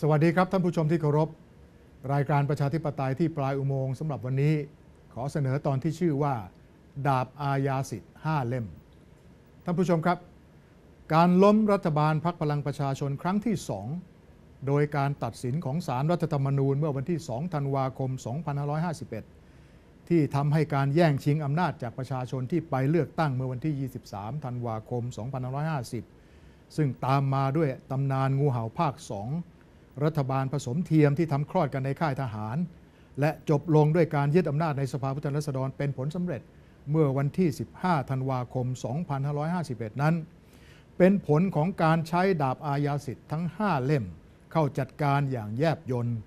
สวัสดีครับท่านผู้ชมที่เคารพ รายการประชาธิปไตยที่ปลายอุโมงค์สำหรับวันนี้ ขอเสนอตอนที่ชื่อว่า ดาบอาญาสิทธิ์5เล่ม ท่านผู้ชมครับ การล้มรัฐบาลพักพลังประชาชนครั้งที่ 2 โดยการตัดสินของศาลรรัฐธรรมนูญเมื่อวันที่ 2 ธันวาคม 2551 ที่ทำให้การแย่งชิงอำนาจจากประชาชนที่ไปเลือกตั้งเมื่อวันที่ 23 ธันวาคม 2550 ซึ่งตามมาด้วยตำนานงูเห่าภาค 2 รัฐบาลผสมเทียมที่ทำคลอดกันในค่ายทหาร และจบลงด้วยการยึดอำนาจในสภาผู้แทนราษฎรเป็นผลสำเร็จเมื่อวันที่ 15 ธันวาคม 2551 นั้น เป็นผลของการใช้ดาบอาญาสิทธิ์ทั้ง 5 เล่ม เข้าจัดการอย่างแยบยนต์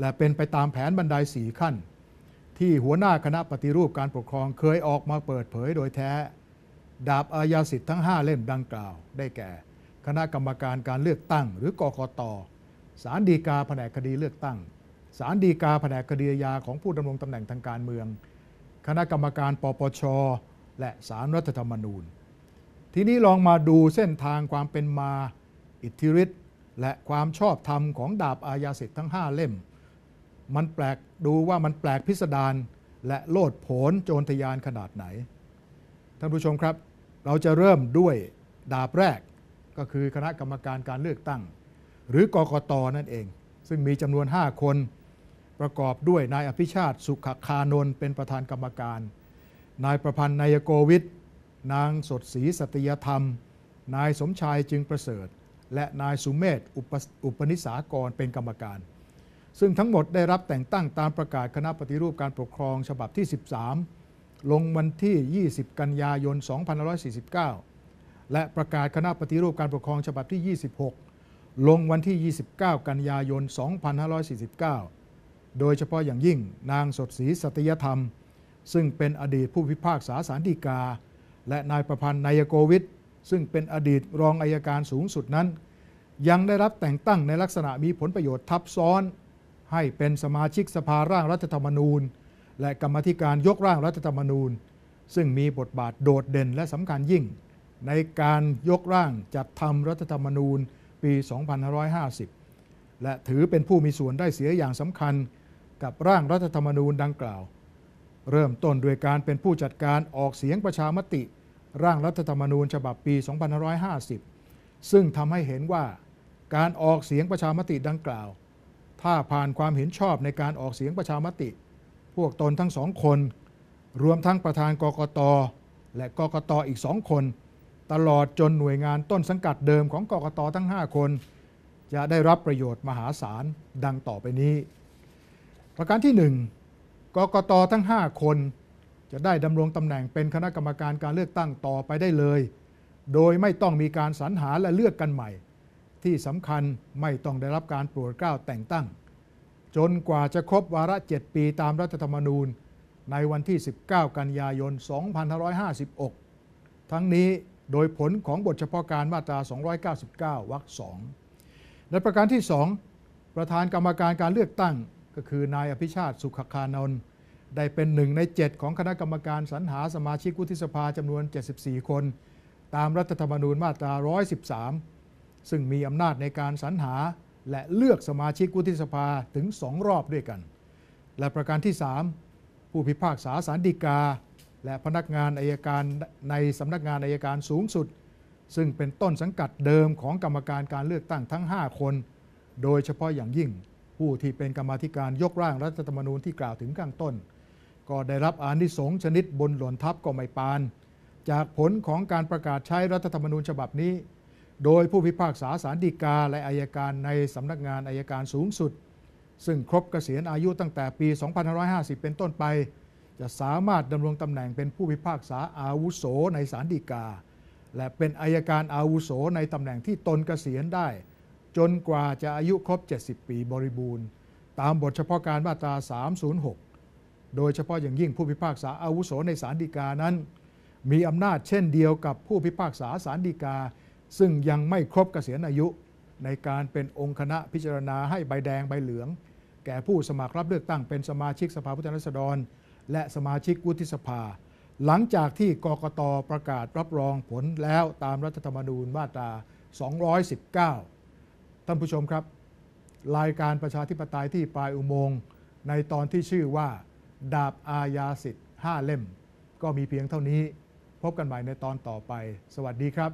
และเป็นไปตามแผนบันไดสีขั้น ที่หัวหน้าคณะปฏิรูปการปกครองเคยออกมาเปิดเผยโดยแท้ ดาบอาญาสิทธิ์ทั้ง 5 เล่มดังกล่าว ได้แก่ คณะกรรมการการเลือกตั้งหรือกกต ศาลฎีกาแผนกคดีเลือกตั้งศาลฎีกาแผนกคดีอาญาของผู้ดำรงตำแหน่งทางการเมือง คณะกรรมการปปช และศาลรัฐธรรมนูญ ทีนี้ลองมาดูเส้นทางความเป็นมาอิทธิฤทธิ์และความชอบธรรมของดาบอาญาสิทธิ์ทั้ง 5 เล่ม มันแปลกดูว่ามันแปลกพิสดารและโลดโผนโจรทยานขนาดไหน ท่านผู้ชมครับ เราจะเริ่มด้วยดาบแรกก็คือคณะกรรมการการเลือกตั้ง หรือกกตนั่นเอง ซึ่งมีจำนวน 5 คนประกอบด้วยนายอภิชาติสุขคานนท์เป็นประธานกรรมการ นายประพันธ์นายโกวิทนางสดศรีสัตยธรรม นายสมชายจึงประเสริฐ และนายสุเมธอุปอุปนิสากรเป็นกรรมการ ซึ่งทั้งหมดได้รับแต่งตั้งตามประกาศคณะปฏิรูปการปกครองฉบับที่ 13 ลงวันที่ 20 กันยายน 2549 และประกาศคณะปฏิรูปการปกครองฉบับที่ 26 ลงวันที่ 29 กันยายน 2549 โดยเฉพาะอย่างยิ่งนางสดศรีสัตยธรรม ซึ่งเป็นอดีตผู้พิพากษาสารดีกา และนายประพันธ์นายโกวิทซึ่งเป็นอดีตรองอายการสูงสุดนั้น ยังได้รับแต่งตั้งในลักษณะมีผลประโยชน์ทับซ้อน ให้เป็นสมาชิกสภาร่างรัฐธรรมนูญ และกรรมธิการยกร่างรัฐธรรมนูญ ซึ่งมีบทบาทโดดเด่นและสำคัญยิ่ง ในการยกร่างจัดทำรัฐธรรมนูญ ปี 2550 และถือเป็นผู้มีส่วนได้เสียอย่างสำคัญกับร่างรัฐธรรมนูญดังกล่าว เริ่มต้นด้วยการเป็นผู้จัดการออกเสียงประชามติ ร่างรัฐธรรมนูญฉบับปี 2550 ซึ่งทำให้เห็นว่าการออกเสียงประชามติดังกล่าว ถ้าผ่านความเห็นชอบในการออกเสียงประชามติ พวกตนทั้งสองคน รวมทั้งประธานกกต และกกตอีกสองคน ตลอดจนหน่วยงานต้นสังกัดเดิมของกกตทั้ง 5 คน จะได้รับประโยชน์มหาศาลดังต่อไปนี้ ประการที่ 1กกตทั้ง 5 คน จะได้ดำรงตำแหน่งเป็นคณะกรรมการการเลือกตั้งต่อไปได้เลย โดยไม่ต้องมีการสรรหาและเลือกกันใหม่ ที่สำคัญไม่ต้องได้รับการโปรดเกล้าแต่งตั้ง จนกว่าจะครบวาระ 7 ปีตามรัฐธรรมนูญ ในวันที่ 19 กันยายน 2556 ทั้งนี้ โดยผลของบทเฉพาะการมาตรา 299 วรรค2และประการที่ 2 ประธานกรรมการการเลือกตั้ง ก็คือนายอภิชาติสุขคานนท์ได้เป็นหนึ่งใน 7 ของคณะกรรมการสรรหาสมาชิกวุฒิสภาจำนวน 74 คน ตามรัฐธรรมนูญมาตรา 113 ซึ่งมีอำนาจในการสรรหาและเลือกสมาชิกวุฒิสภาถึง 2 รอบด้วยกัน และประการที่ 3 ผู้พิพากษาสารดีกา และพนักงานอายการในสำนักงานอายการสูงสุด ซึ่งเป็นต้นสังกัดเดิมของกรรมการการเลือกตั้งทั้ง 5 คน โดยเฉพาะอย่างยิ่ง ผู้ที่เป็นกรรมธิการยกร่างรัฐธรรมนูญที่กล่าวถึงข้างต้น ก็ได้รับอานิสงส์ชนิดบนหล่นทับก็ไม่ปาน จากผลของการประกาศใช้รัฐธรรมนูญฉบับนี้ โดยผู้พิพากษาสารดีกาและอายการในสำนักงานอายการสูงสุด ซึ่งครบเกษียณอายุตั้งแต่ปี 2550 เป็นต้นไป จะสามารถดำรงตำแหน่งเป็นผู้พิพากษาอาวุโสในศาลฎีกา และเป็นอายการอาวุโสในตำแหน่งที่ตนเกษียณได้ จนกว่าจะอายุครบ 70 ปีบริบูรณ์ ตามบทเฉพาะการมาตรา 306 โดยเฉพาะอย่างยิ่งผู้พิพากษาอาวุโสในศาลฎีกานั้น มีอำนาจเช่นเดียวกับผู้พิพากษาศาลฎีกา ซึ่งยังไม่ครบเกษียณอายุในการเป็นองค์คณะพิจารณาให้ใบแดงใบเหลือง แก่ผู้สมัครรับเลือกตั้งเป็นสมาชิกสภาผู้แทนราษฎร และสมาชิกวุฒิสภา หลังจากที่กกตประกาศรับรองผลแล้วตามรัฐธรรมนูญมาตรา 219 ท่านผู้ชมครับ รายการประชาธิปไตยที่ปลายอุโมงค์ในตอนที่ชื่อว่า ดาบอาญาสิทธิ์5เล่ม ก็มีเพียงเท่านี้ พบกันใหม่ในตอนต่อไป สวัสดีครับ